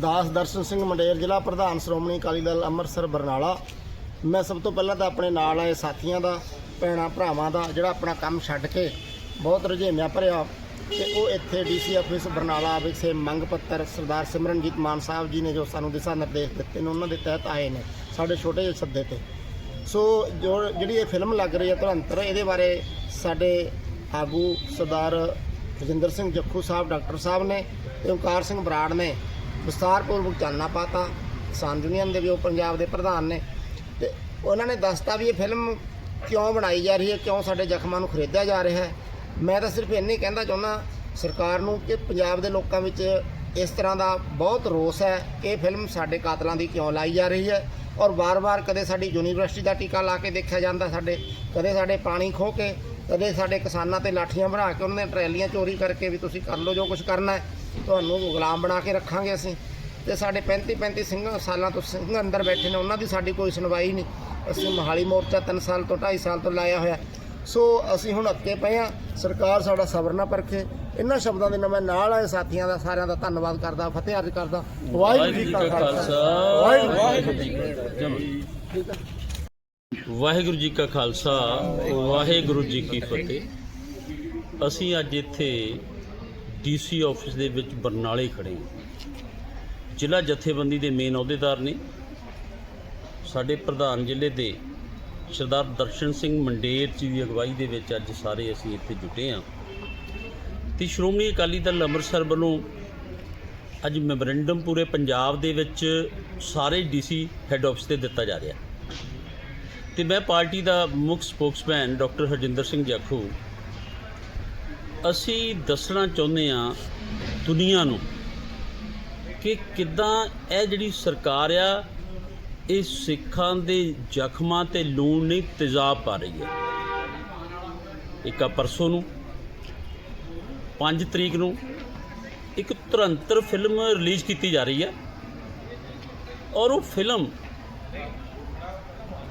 ਦਾਸ ਦਰਸ਼ਨ ਸਿੰਘ ਮੰਡੇਰ, ਜ਼ਿਲ੍ਹਾ ਪ੍ਰਧਾਨ ਸ਼੍ਰੋਮਣੀ ਅਕਾਲੀ ਦਲ ਅੰਮ੍ਰਿਤਸਰ, ਬਰਨਾਲਾ। ਮੈਂ ਸਭ ਤੋਂ ਪਹਿਲਾਂ ਤਾਂ ਆਪਣੇ ਨਾਲ ਆਏ ਸਾਥੀਆਂ ਦਾ, ਭੈਣਾਂ, ਭਰਾਵਾਂ ਦਾ, ਜਿਹੜਾ ਆਪਣਾ ਕੰਮ ਛੱਡ ਕੇ ਬਹੁਤ ਰੁਝੇਵਿਆਂ ਭਰਿਆ। ਤੇ ਉਹ ਇੱਥੇ ਡੀਸੀ ਆਫਿਸ ਬਰਨਾਲਾ ਵਿਖੇ ਮੰਗ ਪੱਤਰ ਸਰਦਾਰ ਸਿਮਰਨਜੀਤ ਮਾਨ ਸਾਹਿਬ ਜੀ ਨੇ ਜੋ ਸਾਨੂੰ ਦਿਸ਼ਾ ਨਿਰਦੇਸ਼ ਦਿੱਤੇ ਨੇ, ਉਹਨਾਂ ਦੇ ਤਹਿਤ ਆਏ ਨੇ, ਸਾਡੇ ਛੋਟੇ ਜਿਹੇ ਸੱਦੇ ਤੇ। ਸੋ ਜੋ ਜਿਹੜੀ ਇਹ ਫਿਲਮ ਲੱਗ ਰਹੀ ਹੈ ਤੁਰੰਤਰ ਇਹਦੇ ਬਾਰੇ ਸਾਡੇ ਆਗੂ ਸਰਦਾਰ ਰਜਿੰਦਰ ਸਿੰਘ ਜੱਖੂ ਸਾਹਿਬ, ਡਾਕਟਰ ਸਾਹਿਬ ਨੇ ਤੇ ਓਂਕਾਰ ਸਿੰਘ ਬਰਾੜ ਨੇ ਵਿਸਤਾਰਪੂਰਵਕ ਚਾਨਣਾ ਪਾਤਾ। ਕਿਸਾਨ ਯੂਨੀਅਨ ਦੇ ਵੀ ਉਹ ਪੰਜਾਬ ਦੇ ਪ੍ਰਧਾਨ ਨੇ। ਤੇ ਉਹਨਾਂ ਨੇ ਦੱਸਤਾ ਵੀ ਇਹ ਫਿਲਮ ਕਿਉਂ ਬਣਾਈ ਜਾ ਰਹੀ ਹੈ, ਕਿਉਂ ਸਾਡੇ ਜ਼ਖਮਾਂ ਨੂੰ ਖਰੀਦਿਆ ਜਾ ਰਿਹਾ ਹੈ। ਮੈਂ ਤਾਂ ਸਿਰਫ ਇੰਨੇ ਕਹਿੰਦਾ ਚਾਹੁੰਦਾ, ਸਰਕਾਰ ਨੂੰ ਕਿ ਪੰਜਾਬ ਦੇ ਲੋਕਾਂ ਵਿੱਚ ਇਸ ਤਰ੍ਹਾਂ ਦਾ ਬਹੁਤ ਰੋਸ ਹੈ ਕਿ ਇਹ ਫਿਲਮ ਸਾਡੇ ਕਾਤਲਾਂ ਦੀ ਕਿਉਂ ਲਾਈ ਜਾ ਰਹੀ ਹੈ। ਔਰ ਵਾਰ-ਵਾਰ ਕਦੇ ਸਾਡੀ ਯੂਨੀਵਰਸਿਟੀ ਦਾ ਟੀਕਾ ਲਾ ਕੇ ਦੇਖਿਆ ਜਾਂਦਾ ਸਾਡੇ, ਕਦੇ ਸਾਡੇ ਪਾਣੀ ਖੋ ਕੇ, ਕਦੇ ਸਾਡੇ ਕਿਸਾਨਾਂ ਤੇ ਲਾਠੀਆਂ ਬਣਾ ਕੇ ਉਹਨਾਂ ਦੀਆਂ ਟਰੈਲੀਆਂ ਚੋਰੀ ਕਰਕੇ ਵੀ ਤੁਸੀਂ ਕਰ ਲਓ ਜੋ ਕੁਝ ਕਰਨਾ ਹੈ। ਤੁਹਾਨੂੰ ਗੁਲਾਮ ਬਣਾ ਕੇ ਰੱਖਾਂਗੇ ਅਸੀਂ। ਤੇ ਸਾਡੇ 35 35 ਸਿੰਘ ਸਾਲਾਂ ਤੋਂ ਸਿੰਘ ਅੰਦਰ ਬੈਠੇ ਨੇ ਉਹਨਾਂ ਦੀ ਸਾਡੀ ਕੋਈ ਸੁਣਵਾਈ ਨਹੀਂ। ਅਸੀਂ ਮਹਾਲੀ ਮੋਰਚਾ 3 ਸਾਲ ਤੋਂ 2.5 ਸਾਲ ਤੋਂ ਲਾਇਆ ਹੋਇਆ। ਸੋ ਅਸੀਂ ਹੁਣ ਅੱਕੇ ਪਏ ਆ ਸਰਕਾਰ ਸਾਡਾ ਸਬਰ ਨਾ ਪਰਖੇ। ਇਹਨਾਂ ਸ਼ਬਦਾਂ ਦੇ ਨਾਲ ਮੈਂ ਨਾਲ ਆਏ ਸਾਥੀਆਂ ਦਾ ਸਾਰਿਆਂ ਦਾ ਧੰਨਵਾਦ ਕਰਦਾ ਫਤਿਹ ਅਰਜ਼ ਕਰਦਾ। ਵਾਹਿਗੁਰੂ ਜੀ ਕਾ ਖਾਲਸਾ। ਵਾਹਿਗੁਰੂ ਜੀ ਕੀ ਫਤਿਹ। ਵਾਹਿਗੁਰੂ ਜੀ ਕਾ ਖਾਲਸਾ ਵਾਹਿਗੁਰੂ ਜੀ ਕੀ ਫਤਿਹ। ਅਸੀਂ ਅੱਜ ਇੱਥੇ ਡੀਸੀ ਆਫਿਸ ਦੇ ਵਿੱਚ ਬਰਨਾਲੇ ਖੜੇ ਹਾਂ। ਜ਼ਿਲ੍ਹਾ ਜਥੇਬੰਦੀ ਦੇ ਮੇਨ ਅਹੁਦੇਦਾਰ ਨੇ ਸਾਡੇ ਪ੍ਰਧਾਨ ਜ਼ਿਲ੍ਹੇ ਦੇ ਸਰਦਾਰ ਦਰਸ਼ਨ ਸਿੰਘ ਮੰਡੇਰ ਜੀ ਦੀ ਅਗਵਾਈ ਦੇ ਵਿੱਚ ਅੱਜ ਸਾਰੇ ਅਸੀਂ ਇੱਥੇ ਜੁਟੇ ਹਾਂ ਤੇ ਸ਼੍ਰੋਮਣੀ ਅਕਾਲੀ ਦਲ ਅੰਮ੍ਰਿਤਸਰ ਵੱਲੋਂ ਅੱਜ ਮੈਮੋਰੈਂਡਮ ਪੂਰੇ ਪੰਜਾਬ ਦੇ ਵਿੱਚ ਸਾਰੇ ਡੀਸੀ ਹੈੱਡ ਆਫਿਸ ਤੇ ਦਿੱਤਾ ਜਾ ਰਿਹਾ। ਤੇ ਮੈਂ ਪਾਰਟੀ ਦਾ ਮੁੱਖ ਸਪੋਕਸਮੈਨ ਡਾਕਟਰ ਹਰਜਿੰਦਰ ਸਿੰਘ ਜਾਖੂ ਅਸੀਂ ਦੱਸਣਾ ਚਾਹੁੰਦੇ ਆ ਦੁਨੀਆ ਨੂੰ ਕਿ ਕਿੱਦਾਂ ਇਹ ਜਿਹੜੀ ਸਰਕਾਰ ਆ, ਇਹ ਸਿੱਖਾਂ ਦੇ ਜ਼ਖਮਾਂ ਤੇ ਲੂਣ ਨਹੀਂ ਤੇਜ਼ਾਬ ਪਾ ਰਹੀ ਹੈ। ਇੱਕ ਆ ਪਰਸੋਂ ਨੂੰ 5 ਤਰੀਕ ਨੂੰ ਇੱਕ ਤੁਰੰਤਰ ਫਿਲਮ ਰਿਲੀਜ਼ ਕੀਤੀ ਜਾ ਰਹੀ ਹੈ ਔਰ ਉਹ ਫਿਲਮ,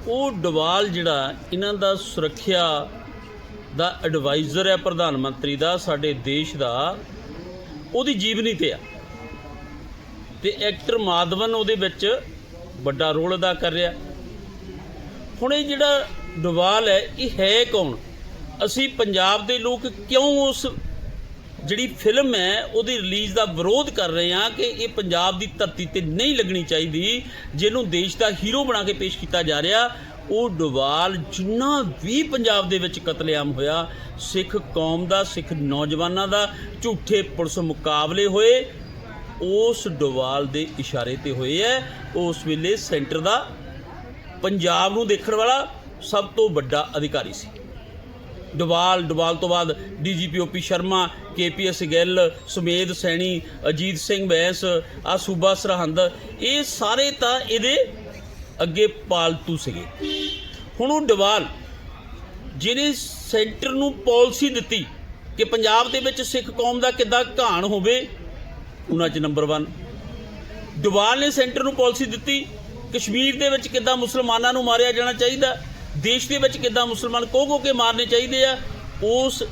ਉਹ ਡਵਾਲ ਜਿਹੜਾ, ਇਹਨਾਂ ਦਾ ਸੁਰੱਖਿਆ ਦਾ ਐਡਵਾਈਜ਼ਰ ਹੈ ਪ੍ਰਧਾਨ ਮੰਤਰੀ ਦਾ, ਸਾਡੇ ਦੇਸ਼ ਦਾ, ਉਹਦੀ ਜੀਵਨੀ ਤੇ ਆ। ਤੇ ਐਕਟਰ ਮਾਧਵਨ ਉਹਦੇ ਵਿੱਚ ਵੱਡਾ ਰੋਲ ਅਦਾ ਕਰ ਰਿਹਾ। ਹੁਣ ਇਹ ਜਿਹੜਾ ਡਵਾਲ ਹੈ, ਇਹ ਹੈ ਕੌਣ? ਅਸੀਂ ਪੰਜਾਬ ਦੇ ਲੋਕ ਕਿਉਂ ਉਸ ਜਿਹੜੀ ਫਿਲਮ ਹੈ, ਉਹਦੀ ਰਿਲੀਜ਼ ਦਾ ਵਿਰੋਧ ਕਰ ਰਹੇ ਹਾਂ ਕਿ ਇਹ ਪੰਜਾਬ ਦੀ ਧਰਤੀ ਤੇ ਨਹੀਂ ਲੱਗਣੀ ਚਾਹੀਦੀ, ਜਿਹਨੂੰ ਦੇਸ਼ ਦਾ ਹੀਰੋ ਬਣਾ ਕੇ ਪੇਸ਼ ਕੀਤਾ ਜਾ ਰਿਹਾ। ਉਹ ਡਵਾਲ ਜਿੰਨਾ ਵੀ ਪੰਜਾਬ ਦੇ ਵਿੱਚ ਕਤਲੇਆਮ ਹੋਇਆ, ਸਿੱਖ ਕੌਮ ਦਾ, ਸਿੱਖ ਨੌਜਵਾਨਾਂ ਦਾ, ਝੂਠੇ ਪੁਲਿਸ ਮੁਕਾਬਲੇ ਹੋਏ, ਉਸ ਡਵਾਲ ਦੇ ਇਸ਼ਾਰੇ ਤੇ ਹੋਏ ਹੈ। ਉਸ ਵੇਲੇ ਸੈਂਟਰ ਦਾ ਪੰਜਾਬ ਨੂੰ ਦੇਖਣ ਵਾਲਾ ਸਭ ਤੋਂ ਵੱਡਾ ਅਧਿਕਾਰੀ ਸੀ। ਡਵਾਲ ਡਵਾਲ ਤੋਂ ਬਾਅਦ DGP OP Sharma, KPS Gill, Sumedh Saini, Ajit Singh Bains ਆ ਸੂਬਾ ਸਰਹੰਦ, ਇਹ ਸਾਰੇ ਤਾਂ ਇਹਦੇ ਅੱਗੇ ਪਾਲਤੂ ਸੀਗੇ। ਹੁਣ ਉਹ ਡਵਾਲ ਜਿਹਨੇ ਸੈਂਟਰ ਨੂੰ ਪਾਲਿਸੀ ਦਿੱਤੀ ਕਿ ਪੰਜਾਬ ਦੇ ਵਿੱਚ ਸਿੱਖ ਕੌਮ ਦਾ ਕਿੱਦਾਂ ਘਾਣ ਹੋਵੇ, ਉਹਨਾਂ 'ਚ ਨੰਬਰ 1 ਡਵਾਲ ਨੇ ਸੈਂਟਰ ਨੂੰ ਪਾਲਿਸੀ ਦਿੱਤੀ, ਕਸ਼ਮੀਰ ਦੇ ਵਿੱਚ ਕਿੱਦਾਂ ਮੁਸਲਮਾਨਾਂ ਨੂੰ ਮਾਰਿਆ ਜਾਣਾ ਚਾਹੀਦਾ, ਦੇਸ਼ ਦੇ ਵਿੱਚ ਕਿੱਦਾਂ ਮੁਸਲਮਾਨ ਕੋ ਕੋ ਕੇ ਮਾਰਨੇ ਚਾਹੀਦੇ ਆ, ਉਸ,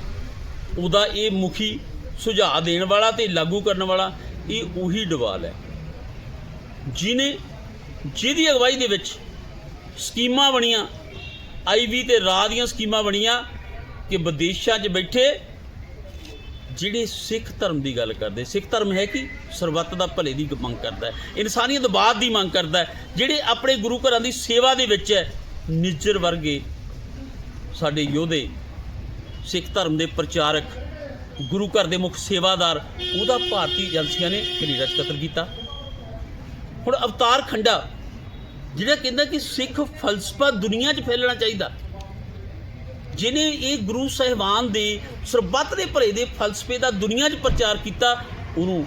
ਉਹਦਾ ਇਹ ਮੁਖੀ ਸੁਝਾਅ ਦੇਣ ਵਾਲਾ ਤੇ ਲਾਗੂ ਕਰਨ ਵਾਲਾ, ਇਹ ਉਹੀ ਡਵਾਲ ਹੈ। ਜਿਨੇ ਜਿਹਦੀ ਅਗਵਾਈ ਦੇ ਵਿੱਚ ਸਕੀਮਾਂ ਬਣੀਆਂ ਆਈਵੀ ਤੇ ਰਾਹ ਦੀਆਂ ਸਕੀਮਾਂ ਬਣੀਆਂ ਕਿ ਵਿਦੇਸ਼ਾਂ 'ਚ ਬੈਠੇ ਜਿਹੜੇ ਸਿੱਖ ਧਰਮ ਦੀ ਗੱਲ ਕਰਦੇ। ਸਿੱਖ ਧਰਮ ਹੈ ਕਿ ਸਰਬੱਤ ਦਾ ਭਲੇ ਦੀ ਮੰਗ ਕਰਦਾ ਹੈ, ਇਨਸਾਨੀਅਤ ਬਾਦ ਦੀ ਮੰਗ ਕਰਦਾ ਹੈ, ਜਿਹੜੇ ਆਪਣੇ ਗੁਰੂ ਘਰਾਂ ਦੀ ਸੇਵਾ ਦੇ ਵਿੱਚ ਹੈ, ਨਿੱਜਰ ਵਰਗੇ ਸਾਡੇ ਯੋਧੇ, ਸਿੱਖ ਧਰਮ ਦੇ ਪ੍ਰਚਾਰਕ, ਗੁਰੂ ਘਰ ਦੇ ਮੁੱਖ ਸੇਵਾਦਾਰ, ਉਹਦਾ ਭਾਰਤੀ ਏਜੰਸੀਆਂ ਨੇ ਕੈਨੇਡਾ 'ਚ ਕਤਲ ਕੀਤਾ। ਹੁਣ ਅਵਤਾਰ ਖੰਡਾ ਜਿਹੜਾ ਕਹਿੰਦਾ ਕਿ ਸਿੱਖ ਫਲਸਫਾ ਦੁਨੀਆ 'ਚ ਫੈਲਣਾ ਚਾਹੀਦਾ। ਜਿਨੇ ਇਹ ਗੁਰੂ ਸਾਹਿਬਾਨ ਦੇ ਸਰਬੱਤ ਦੇ ਭਰੇ ਦੇ ਫਲਸਫੇ ਦਾ ਦੁਨੀਆ 'ਚ ਪ੍ਰਚਾਰ ਕੀਤਾ, ਉਹਨੂੰ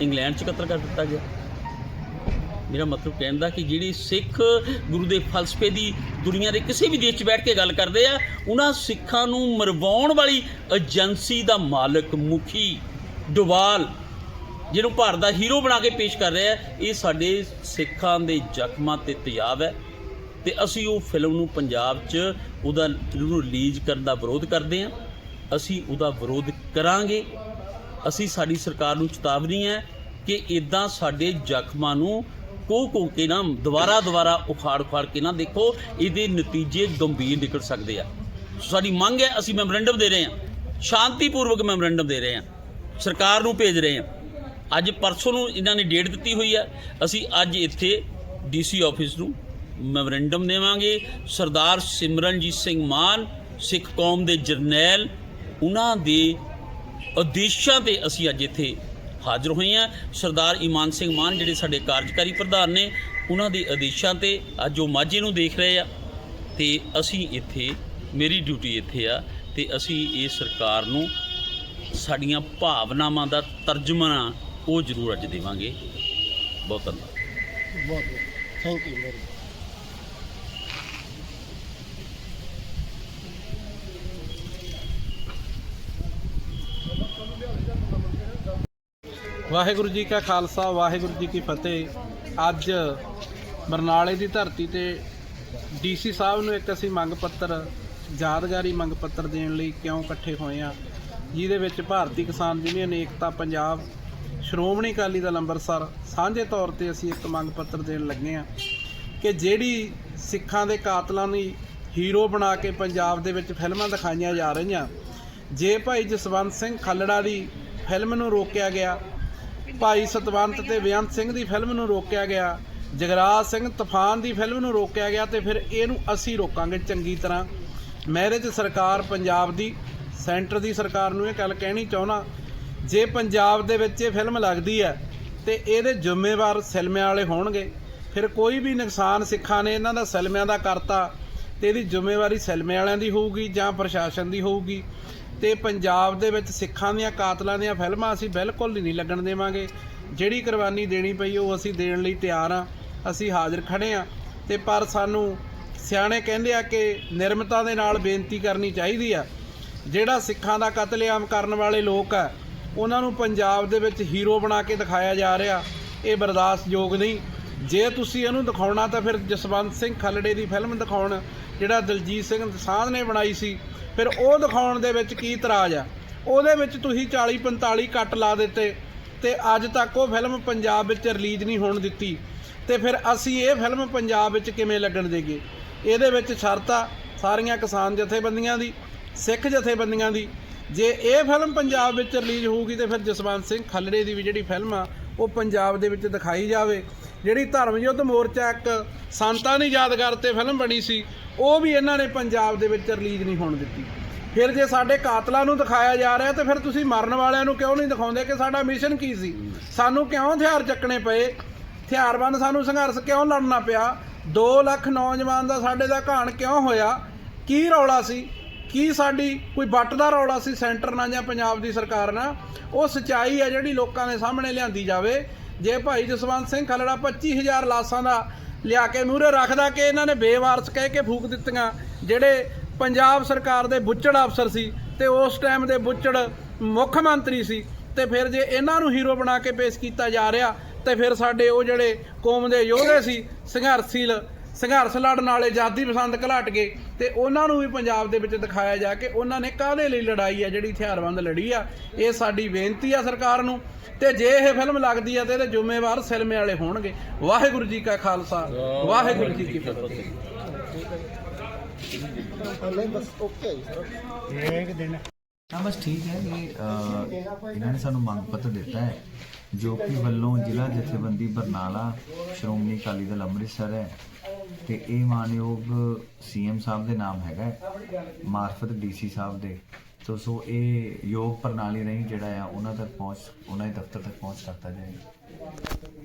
ਇੰਗਲੈਂਡ 'ਚ ਕਤਲ ਕਰ ਦਿੱਤਾ ਗਿਆ। ਮੇਰਾ ਮਤਲਬ ਕਹਿਣ ਦਾ ਕਿ ਜਿਹੜੀ ਸਿੱਖ ਗੁਰੂ ਦੇ ਫਲਸਫੇ ਦੀ ਦੁਨੀਆ ਦੇ ਕਿਸੇ ਵੀ ਦੇਸ਼ 'ਚ ਬੈਠ ਕੇ ਗੱਲ ਕਰਦੇ ਆ, ਉਹਨਾਂ ਸਿੱਖਾਂ ਨੂੰ ਮਰਵਾਉਣ ਵਾਲੀ ਏਜੰਸੀ ਦਾ ਮਾਲਕ ਮੁਖੀ, ਡੁਵਾਲ ਜਿਹਨੂੰ ਭਾਰਤ ਦਾ ਹੀਰੋ ਬਣਾ ਕੇ ਪੇਸ਼ ਕਰ ਰਿਹਾ ਹੈ, ਇਹ ਸਾਡੇ ਸਿੱਖਾਂ ਦੇ ਜ਼ਖਮਾਂ ਤੇ ਤਿਆਬ ਹੈ ਤੇ ਅਸੀਂ ਉਹ ਫਿਲਮ ਨੂੰ ਪੰਜਾਬ 'ਚ ਉਹਦਾ ਨੂੰ ਰਿਲੀਜ਼ ਕਰਨ ਦਾ ਵਿਰੋਧ ਕਰਦੇ ਹਾਂ। ਅਸੀਂ ਉਹਦਾ ਵਿਰੋਧ ਕਰਾਂਗੇ। ਅਸੀਂ ਸਾਡੀ ਸਰਕਾਰ ਨੂੰ ਚੇਤਾਵਨੀ ਹੈ ਕਿ ਇਦਾਂ ਸਾਡੇ ਜ਼ਖਮਾਂ ਨੂੰ ਕੋ ਕੋ ਕੇ ਨਾ, ਦੁਬਾਰਾ ਦੁਬਾਰਾ ਉਖਾੜ ਉਖਾੜ ਕੇ ਨਾ ਦੇਖੋ, ਇਹਦੇ ਨਤੀਜੇ ਗੰਭੀਰ ਨਿਕਲ ਸਕਦੇ ਆ। ਸਾਡੀ ਮੰਗ ਹੈ, ਅਸੀਂ ਮੈਮੋਰੈਂਡਮ ਦੇ ਰਹੇ ਹਾਂ। ਸ਼ਾਂਤੀਪੂਰਵਕ ਮੈਮੋਰੈਂਡਮ ਦੇ ਰਹੇ ਹਾਂ। ਸਰਕਾਰ ਨੂੰ ਭੇਜ ਰਹੇ ਹਾਂ। ਅੱਜ ਪਰਸੋਂ ਨੂੰ ਇਹਨਾਂ ਨੇ ਡੇਟ ਦਿੱਤੀ ਹੋਈ ਹੈ। ਅਸੀਂ ਅੱਜ ਇੱਥੇ ਡੀਸੀ ਆਫਿਸ ਨੂੰ ਮੈਮੋਰੈਂਡਮ ਦੇਵਾਂਗੇ। ਸਰਦਾਰ ਸਿਮਰਨਜੀਤ ਸਿੰਘ ਮਾਨ, ਸਿੱਖ ਕੌਮ ਦੇ ਜਰਨੈਲ, ਉਹਨਾਂ ਦੇ ਆਦੇਸ਼ਾਂ ਤੇ ਅਸੀਂ ਅੱਜ ਇੱਥੇ ਹਾਜ਼ਰ ਹੋਏ ਹਾਂ। ਸਰਦਾਰ ਇਮਾਨ ਸਿੰਘ ਮਾਨ ਜਿਹੜੇ ਸਾਡੇ ਕਾਰਜਕਾਰੀ ਪ੍ਰਧਾਨ ਨੇ, ਉਹਨਾਂ ਦੇ ਆਦੇਸ਼ਾਂ ਤੇ ਅੱਜ ਉਹ ਮਾਝੇ ਨੂੰ ਦੇਖ ਰਹੇ ਆ। ਤੇ ਅਸੀਂ ਇੱਥੇ, ਮੇਰੀ ਡਿਊਟੀ ਇੱਥੇ ਆ ਤੇ ਅਸੀਂ ਇਹ ਸਰਕਾਰ ਨੂੰ ਸਾਡੀਆਂ ਭਾਵਨਾਵਾਂ ਦਾ ਤਰਜਮਾ ਉਹ ਜ਼ਰੂਰ ਅੱਜ ਦੇਵਾਂਗੇ। ਬਹੁਤ ਧੰਨਵਾਦ। ਬਹੁਤ thank you very Waheguru ji ਕਾ ਖਾਲਸਾ ਵਾਹਿਗੁਰੂ ਜੀ ਕੀ ਫਤਿਹ। ਅੱਜ ਬਰਨਾਲੇ ਦੀ ਧਰਤੀ ਤੇ ਡੀਸੀ ਸਾਹਿਬ ਨੂੰ ਇੱਕ ਅਸੀਂ ਮੰਗ ਪੱਤਰ ਯਾਦਗਾਰੀ ਮੰਗ ਪੱਤਰ ਦੇਣ ਲਈ ਕਿਉਂ ਇਕੱਠੇ ਹੋਏ ਆ ਜਿਹਦੇ ਵਿੱਚ ਭਾਰਤੀ ਕਿਸਾਨ ਯੂਨੀਅਨ ਏਕਤਾ ਪੰਜਾਬ ਸ਼੍ਰੋਮਣੀ ਅਕਾਲੀ ਦਲ ਅੰਮ੍ਰਿਤਸਰ, ਸਾਂਝੇ ਤੌਰ ਤੇ ਅਸੀਂ ਇੱਕ ਮੰਗ ਪੱਤਰ ਦੇਣ ਲੱਗੇ ਆ ਕਿ ਜਿਹੜੀ ਸਿੱਖਾਂ ਦੇ ਕਾਤਲਾਂ ਨੂੰ ਹੀਰੋ ਬਣਾ ਕੇ ਪੰਜਾਬ ਦੇ ਵਿੱਚ ਫਿਲਮਾਂ ਦਿਖਾਈਆਂ ਜਾ ਰਹੀਆਂ, ਜੇ ਭਾਈ ਜਸਵੰਤ ਸਿੰਘ ਖੱਲੜਾ ਦੀ ਫਿਲਮ ਨੂੰ ਰੋਕਿਆ ਗਿਆ, ਭਾਈ ਸਤਵੰਤ ਤੇ ਬੇਅੰਤ ਸਿੰਘ ਦੀ ਫਿਲਮ ਨੂੰ ਰੋਕਿਆ ਗਿਆ, ਜਗਰਾਜ ਸਿੰਘ ਤੂਫਾਨ ਦੀ ਫਿਲਮ ਨੂੰ ਰੋਕਿਆ ਗਿਆ ਤੇ ਫਿਰ ਇਹਨੂੰ ਅਸੀਂ ਰੋਕਾਂਗੇ ਚੰਗੀ ਤਰ੍ਹਾਂ। ਮੈਰਿਜ ਸਰਕਾਰ, ਪੰਜਾਬ ਦੀ, ਸੈਂਟਰ ਦੀ ਸਰਕਾਰ ਨੂੰ ਇਹ ਗੱਲ ਕਹਿਣੀ ਚਾਹੁੰਦਾ ਜੇ ਪੰਜਾਬ ਦੇ ਵਿੱਚ ਇਹ ਫਿਲਮ ਲੱਗਦੀ ਹੈ ਤੇ ਇਹਦੇ ਜ਼ਿੰਮੇਵਾਰ ਸਿਲਮਿਆਂ ਵਾਲੇ ਹੋਣਗੇ, ਫਿਰ ਕੋਈ ਵੀ ਨੁਕਸਾਨ ਸਿੱਖਾਂ ਨੇ ਇਹਨਾਂ ਦਾ ਸਿਲਮਿਆਂ ਦਾ ਕਰਤਾ ਤੇ ਇਹਦੀ ਜ਼ਿੰਮੇਵਾਰੀ ਸਿਲਮੇ ਵਾਲਿਆਂ ਦੀ ਹੋਊਗੀ ਜਾਂ ਪ੍ਰਸ਼ਾਸਨ ਦੀ ਹੋਊਗੀ। ਤੇ ਪੰਜਾਬ ਦੇ ਵਿੱਚ ਸਿੱਖਾਂ ਦੀਆਂ ਕਾਤਲਾਂ ਦੀਆਂ ਫਿਲਮਾਂ ਅਸੀਂ ਬਿਲਕੁਲ ਨਹੀਂ ਲੱਗਣ ਦੇਵਾਂਗੇ। ਜਿਹੜੀ ਕੁਰਬਾਨੀ ਦੇਣੀ ਪਈ ਉਹ ਅਸੀਂ ਦੇਣ ਲਈ ਤਿਆਰ ਆ ਅਸੀਂ ਹਾਜ਼ਰ ਖੜੇ ਆ ਤੇ ਪਰ ਸਾਨੂੰ ਸਿਆਣੇ ਕਹਿੰਦੇ ਆ ਕਿ ਨਿਰਮਤਾ ਦੇ ਨਾਲ ਬੇਨਤੀ ਕਰਨੀ ਚਾਹੀਦੀ ਆ। ਜਿਹੜਾ ਸਿੱਖਾਂ ਦਾ ਕਤਲੇਆਮ ਕਰਨ ਵਾਲੇ ਲੋਕ ਆ ਉਹਨਾਂ ਨੂੰ ਪੰਜਾਬ ਦੇ ਵਿੱਚ ਹੀਰੋ ਬਣਾ ਕੇ ਦਿਖਾਇਆ ਜਾ ਰਿਹਾ। ਇਹ ਬਰਦਾਸ਼ਤਯੋਗ ਨਹੀਂ। ਜੇ ਤੁਸੀਂ ਇਹਨੂੰ ਦਿਖਾਉਣਾ ਤਾਂ ਫਿਰ ਜਸਵੰਤ ਸਿੰਘ ਖਲੜੇ ਦੀ ਫਿਲਮ ਦਿਖਾਉਣ, ਜਿਹੜਾ ਦਲਜੀਤ ਸਿੰਘ ਦਸਾਂਝ ਨੇ ਬਣਾਈ ਸੀ, ਫਿਰ ਉਹ ਦਿਖਾਉਣ ਦੇ ਵਿੱਚ ਕੀ ਇਤਰਾਜ਼ ਆ? ਉਹਦੇ ਵਿੱਚ ਤੁਸੀਂ 40 45 ਕੱਟ ਲਾ ਦਿੱਤੇ ਤੇ ਅੱਜ ਤੱਕ ਉਹ ਫਿਲਮ ਪੰਜਾਬ ਵਿੱਚ ਰਿਲੀਜ਼ ਨਹੀਂ ਹੋਣ ਦਿੱਤੀ। ਤੇ ਫਿਰ ਅਸੀਂ ਇਹ ਫਿਲਮ ਪੰਜਾਬ ਵਿੱਚ ਕਿਵੇਂ ਲੱਗਣ ਦੇਗੇ? ਇਹਦੇ ਵਿੱਚ ਸ਼ਰਤ ਆ ਸਾਰੀਆਂ ਕਿਸਾਨ ਜਥੇਬੰਦੀਆਂ ਦੀ, ਸਿੱਖ ਜਥੇਬੰਦੀਆਂ ਦੀ ਜੇ ਇਹ ਫਿਲਮ ਪੰਜਾਬ ਵਿੱਚ ਰਿਲੀਜ਼ ਹੋਊਗੀ ਤੇ ਫਿਰ ਜਸਵੰਤ ਸਿੰਘ ਖੱਲੜੇ ਦੀ ਵੀ ਜਿਹੜੀ ਫਿਲਮ ਆ, ਉਹ ਪੰਜਾਬ ਦੇ ਵਿੱਚ ਦਿਖਾਈ ਜਾਵੇ। ਜਿਹੜੀ ਧਰਮ ਯੁੱਧ ਮੋਰਚਾ ਇੱਕ ਸੰਤਾਂ ਦੀ ਯਾਦਗਾਰ ਤੇ ਫਿਲਮ ਬਣੀ ਸੀ, ਉਹ ਵੀ ਇਹਨਾਂ ਨੇ ਪੰਜਾਬ ਦੇ ਵਿੱਚ ਰਿਲੀਜ਼ ਨਹੀਂ ਹੋਣ ਦਿੱਤੀ। ਫਿਰ ਜੇ ਸਾਡੇ ਕਾਤਲਾਂ ਨੂੰ ਦਿਖਾਇਆ ਜਾ ਰਿਹਾ, ਤੇ ਫਿਰ ਤੁਸੀਂ ਮਰਨ ਵਾਲਿਆਂ ਨੂੰ ਕਿਉਂ ਨਹੀਂ ਦਿਖਾਉਂਦੇ ਕਿ ਸਾਡਾ ਮਿਸ਼ਨ ਕੀ ਸੀ? ਸਾਨੂੰ ਕਿਉਂ ਹਥਿਆਰ ਚੱਕਣੇ ਪਏ? ਹਥਿਆਰਬੰਦ ਸਾਨੂੰ ਸੰਘਰਸ਼ ਕਿਉਂ ਲੜਨਾ ਪਿਆ? 2 ਲੱਖ ਨੌਜਵਾਨ ਦਾ ਸਾਡੇ ਦਾ ਘਾਣ ਕਿਉਂ ਹੋਇਆ? ਕੀ ਰੌਲਾ ਸੀ? ਕੀ ਸਾਡੀ ਕੋਈ ਵੱਟ ਦਾ ਰੌਲਾ ਸੀ ਸੈਂਟਰ ਨਾਲ ਜਾਂ ਪੰਜਾਬ ਦੀ ਸਰਕਾਰ ਨਾਲ? ਉਹ ਸਚਾਈ ਹੈ ਜਿਹੜੀ ਲੋਕਾਂ ਦੇ ਸਾਹਮਣੇ ਲਿਆਂਦੀ ਜਾਵੇ। ਜੇ ਭਾਈ ਜਸਵੰਤ ਸਿੰਘ ਖਲੜਾ 25000 ਲਾਸਾਂ ਦਾ ਲਿਆ ਕੇ ਮੂਹਰੇ ਰੱਖਦਾ ਕਿ ਇਹਨਾਂ ਨੇ ਬੇਵਾਰਸ ਕਹਿ ਕੇ ਫੂਕ ਦਿੱਤੀਆਂ, ਜਿਹੜੇ ਪੰਜਾਬ ਸਰਕਾਰ ਦੇ ਬੁੱਚੜ ਅਫਸਰ ਸੀ ਤੇ ਉਸ ਟਾਈਮ ਦੇ ਬੁੱਚੜ ਮੁੱਖ ਮੰਤਰੀ ਸੀ, ਤੇ ਫਿਰ ਜੇ ਇਹਨਾਂ ਨੂੰ ਹੀਰੋ ਬਣਾ ਕੇ ਪੇਸ਼ ਕੀਤਾ ਜਾ ਰਿਹਾ, ਤੇ ਫਿਰ ਸਾਡੇ ਉਹ ਜਿਹੜੇ ਕੌਮ ਦੇ ਯੋਧੇ ਸੀ, ਸੰਘਰਸ਼ੀਲ, ਸੰਘਰਸ਼ ਲੜਨ ਵਾਲੇ ਆਜ਼ਾਦੀ ਪਸੰਦ ਘਲਾਟ ਗਏ। ਤੇ ਉਹਨਾਂ ਨੂੰ ਵੀ ਪੰਜਾਬ ਦੇ ਵਿੱਚ ਦਿਖਾਇਆ ਜਾ ਕੇ ਉਹਨਾਂ ਨੇ ਕਾਹਦੇ ਲਈ ਲੜਾਈ ਆ ਜਿਹੜੀ ਹਥਿਆਰਬੰਦ ਲੜੀ ਆ ਇਹ ਸਾਡੀ ਬੇਨਤੀ ਆ ਸਰਕਾਰ ਨੂੰ। ਤੇ ਜੇ ਇਹ ਫਿਲਮ ਲੱਗਦੀ ਆ ਤੇ ਇਹਦੇ ਜ਼ਿੰਮੇਵਾਰ ਸਿਲਮੇ ਵਾਲੇ ਹੋਣਗੇ। ਵਾਹਿਗੁਰੂ ਜੀ ਕਾ ਖਾਲਸਾ ਵਾਹਿਗੁਰੂ ਜੀ ਕੀ ਫਤਿਹ। ਨਹੀਂ ਬਸ ਓਕੇ ਸਰ ਹਾਂ ਬਸ ਠੀਕ ਹੈ ਇਹ ਅ, ਇਹਨਾਂ ਨੇ ਸਾਨੂੰ ਵੱਲੋਂ ਜ਼ਿਲ੍ਹਾ ਜਥੇਬੰਦੀ ਬਰਨਾਲਾ ਸ਼੍ਰੋਮਣੀ ਅਕਾਲੀ ਦਲ ਅੰਮ੍ਰਿਤਸਰ ਹੈ ਤੇ ਇਹ ਮਾਨਯੋਗ ਸੀਐਮ ਸਾਹਿਬ ਦੇ ਨਾਮ ਹੈਗਾ ਹੈ, ਮਾਰਫਤ ਡੀਸੀ ਸਾਹਿਬ ਦੇ। ਤੋ ਸੋ ਇਹ ਯੋਗ ਪ੍ਰਣਾਲੀ ਰਹੀ ਜਿਹੜਾ ਆ ਉਹਨਾਂ ਤੱਕ ਪਹੁੰਚ ਉਹਨਾਂ ਦੇ ਦਫ਼ਤਰ ਤੱਕ ਪਹੁੰਚ ਕਰਤਾ ਜਾਏਗਾ